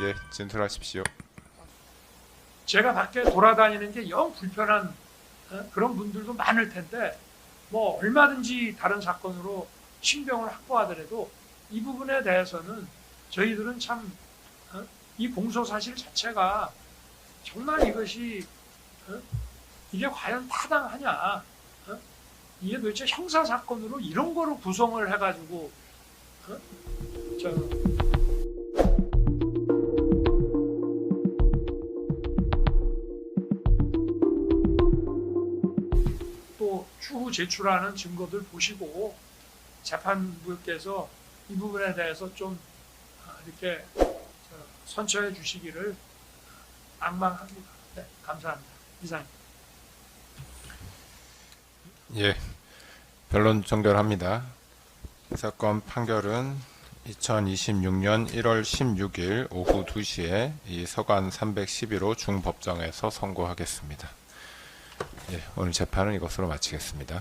예, 진술하십시오. 제가 밖에 돌아다니는 게 영 불편한 어, 그런 분들도 많을 텐데 뭐 얼마든지 다른 사건으로 신병을 확보하더라도 이 부분에 대해서는 저희들은 참이 공소 사실 자체가 정말 이것이 어, 이게 과연 타당하냐? 어? 이게 도대체 형사 사건으로 이런 거로 구성을 해가지고 어? 저 또 추후 제출하는 증거들 보시고 재판부께서 이 부분에 대해서 좀 아, 이렇게 저 선처해 주시기를 악망합니다. 네, 감사합니다. 이상입니다. 예, 변론 종결합니다. 이 사건 판결은 2026년 1월 16일 오후 2시에 이 서관 311호 중법정에서 선고하겠습니다. 예, 오늘 재판은 이것으로 마치겠습니다.